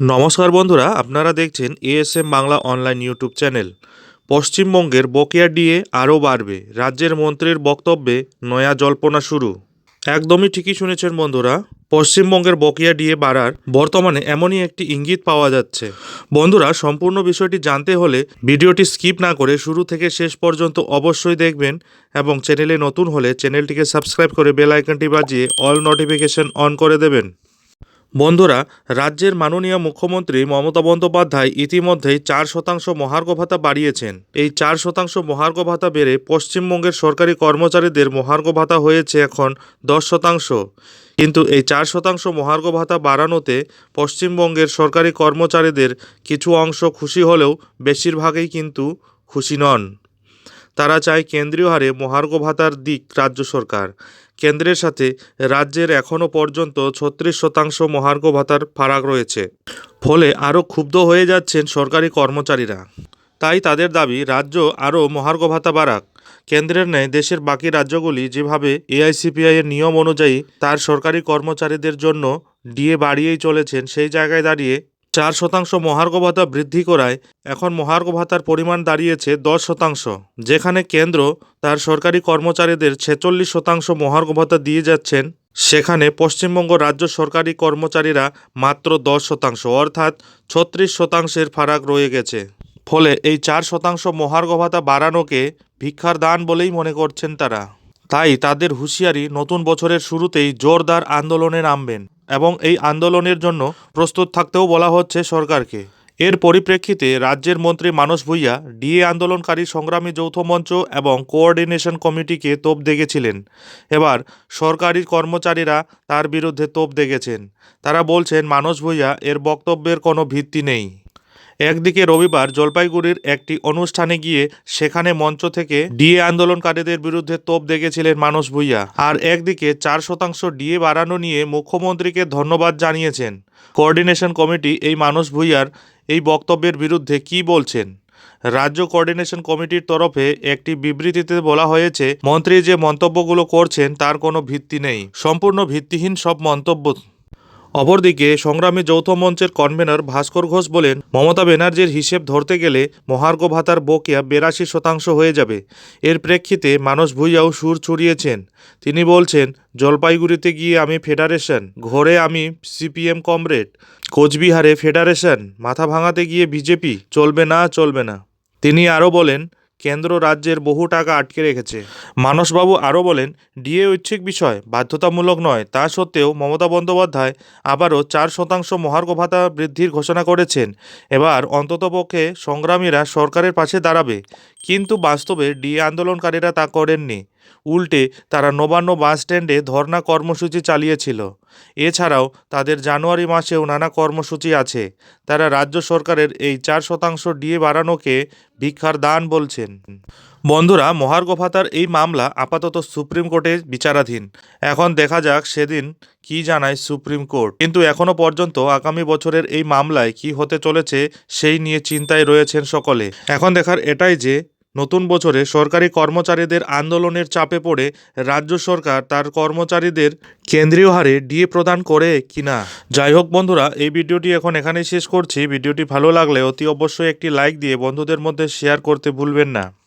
নমস্কার বন্ধুরা, আপনারা দেখছেন ASM Bangla online YouTube channel পশ্চিমবঙ্গের বকেয়া ডিএ আরও বাড়বে। রাজ্যের মন্ত্রীর বক্তব্যে নয়া জল্পনা শুরু। একদমই ঠিকই শুনেছেন বন্ধুরা, পশ্চিমবঙ্গের বকেয়া ডিএ বাড়ার বর্তমানে এমনই একটি ইঙ্গিত পাওয়া যাচ্ছে। বন্ধুরা, সম্পূর্ণ বিষয়টি জানতে হলে ভিডিওটি স্কিপ না করে শুরু থেকে শেষ পর্যন্ত অবশ্যই দেখবেন এবং চ্যানেলে নতুন হলে চ্যানেলটিকে সাবস্ক্রাইব করে বেল আইকনটি বাজিয়ে অল নোটিফিকেশন অন করে দেবেন। বন্ধুরা, রাজ্যের মাননীয় মুখ্যমন্ত্রী মমতা বন্দ্যোপাধ্যায় ইতিমধ্যেই চার শতাংশ মহার্ঘ ভাতা বাড়িয়েছেন। এই চার শতাংশ মহার্ঘ ভাতা বেড়ে পশ্চিমবঙ্গের সরকারি কর্মচারীদের মহার্ঘ ভাতা হয়েছে এখন দশ শতাংশ। কিন্তু এই চার শতাংশ মহার্ঘ ভাতা বাড়ানোতে পশ্চিমবঙ্গের সরকারি কর্মচারীদের কিছু অংশ খুশি হলেও বেশিরভাগই কিন্তু খুশি নন। তারা চায় কেন্দ্রীয় হারে মহার্ঘ ভাতার দিক রাজ্য সরকার। কেন্দ্রের সাথে রাজ্যের এখনও পর্যন্ত ছত্রিশ শতাংশ মহার্ঘ ভাতার ফারাক রয়েছে। ফলে আরও ক্ষুব্ধ হয়ে যাচ্ছেন সরকারি কর্মচারীরা। তাই তাদের দাবি, রাজ্য আরও মহার্ঘ ভাতা বাড়াক। কেন্দ্রের ন্যায় দেশের বাকি রাজ্যগুলি যেভাবে এআইসিপিআই এর নিয়ম অনুযায়ী তার সরকারি কর্মচারীদের জন্য ডিএ বাড়িয়েই চলেছেন, সেই জায়গায় দাঁড়িয়ে চার শতাংশ মহার্ঘ ভাতা বৃদ্ধি করায় এখন মহার্ঘ ভাতার পরিমাণ দাঁড়িয়েছে দশ শতাংশ, যেখানে কেন্দ্র তার সরকারি কর্মচারীদের ছেচল্লিশ শতাংশ মহার্ঘ ভাতা দিয়ে যাচ্ছেন, সেখানে পশ্চিমবঙ্গ রাজ্য সরকারি কর্মচারীরা মাত্র দশ শতাংশ, অর্থাৎ ছত্রিশ শতাংশের ফারাক রয়ে গেছে। ফলে এই চার শতাংশ মহার্ঘ ভাতা বাড়ানোকে ভিক্ষার দান বলেই মনে করছেন তারা। তাই তাদের হুঁশিয়ারি নতুন বছরের শুরুতেই জোরদার আন্দোলনে নামবেন। এবং এই আন্দোলনের জন্য প্রস্তুত থাকতেও বলা হচ্ছে সরকারকে। এর পরিপ্রেক্ষিতে রাজ্যের মন্ত্রী মানস ভূঁইয়া ডিএ আন্দোলনকারী সংগ্রামী যৌথ মঞ্চ এবং কোঅর্ডিনেশন কমিটিকে তোপ দেখেছিলেন এবার সরকারি কর্মচারীরা তার বিরুদ্ধে তোপ দেখেছেন তারা বলছেন, মানস ভূঁইয়া, এর বক্তব্যের কোনো ভিত্তি নেই। একদিকে রবিবার জলপাইগুড়ির একটি অনুষ্ঠানে গিয়ে সেখানে মঞ্চ থেকে ডিএ আন্দোলনকারীদের বিরুদ্ধে তোপ দেখেছিলেন মানস ভূঁইয়া। আর একদিকে চার শতাংশ ডিএ বাড়ানো নিয়ে মুখ্যমন্ত্রীকে ধন্যবাদ জানিয়েছেন। কোঅর্ডিনেশন কমিটি এই মানস ভূঁইয়ার এই বক্তব্যের বিরুদ্ধে কি বলছেন? রাজ্য কোঅর্ডিনেশন কমিটির তরফে একটি বিবৃতিতে বলা হয়েছে, মন্ত্রী যে মন্তব্যগুলো করছেন তার কোনো ভিত্তি নেই। সম্পূর্ণ ভিত্তিহীন সব মন্তব্য অপরদিকে সংগ্রামী যৌথ মঞ্চের কনভেনর ভাস্কর ঘোষ বলেন, মমতা ব্যানার্জির হিসেব ধরতে গেলে মহার্ঘ ভাতার বকেয়া বেরাশি শতাংশ হয়ে যাবে। এর প্রেক্ষিতে মানস ভূঁইয়াও সুর ছড়িয়েছেন। তিনি বলছেন, জলপাইগুড়িতে গিয়ে আমি ফেডারেশন, ঘরে আমি সিপিএম কমরেড, কোচবিহারে ফেডারেশন, মাথা ভাঙাতে গিয়ে বিজেপি, চলবে না চলবে না। তিনি আরও বলেন কেন্দ্র রাজ্যের বহু টাকা আটকে রেখেছে। মানসবাবু আরও বলেন, ডিএ ঐচ্ছিক বিষয়, বাধ্যতামূলক নয়। তা সত্ত্বেও মমতা বন্দ্যোপাধ্যায় আবারও চার শতাংশ মহার্ঘ ভাতা বৃদ্ধির ঘোষণা করেছেন। এবার অন্ততপক্ষে সংগ্রামীরা সরকারের পাশে দাঁড়াবে। কিন্তু বাস্তবে ডিএ আন্দোলনকারীরা তা করেননি। উল্টে তারা নবান্ন বাস স্ট্যান্ডে ধর্না কর্মসূচি চালিয়েছিল। এছাড়াও তাদের জানুয়ারি মাসেও নানা কর্মসূচি আছে। তারা রাজ্য সরকারের এই চার শতাংশ ডিএ বাড়ানোকে ভিক্ষার দান বলছেন। বন্ধুরা, মহার্ঘ ভাতার এই মামলা আপাতত সুপ্রিম কোর্টে বিচারাধীন। এখন দেখা যাক সেদিন কি জানায় সুপ্রিম কোর্ট। কিন্তু এখনও পর্যন্ত আগামী বছরের এই মামলায় কি হতে চলেছে সেই নিয়ে চিন্তায় রয়েছেন সকলে। এখন দেখার এটাই যে নতুন বছরে সরকারি কর্মচারীদের আন্দোলনের চাপে পড়ে রাজ্য সরকার তার কর্মচারীদের কেন্দ্রীয় হারে ডিএ প্রদান করে কিনা। যাই হোক বন্ধুরা, এই ভিডিওটি এখন এখানেই শেষ করছি। ভিডিওটি ভালো লাগলে অতি অবশ্যই একটি লাইক দিয়ে বন্ধুদের মধ্যে শেয়ার করতে ভুলবেন না।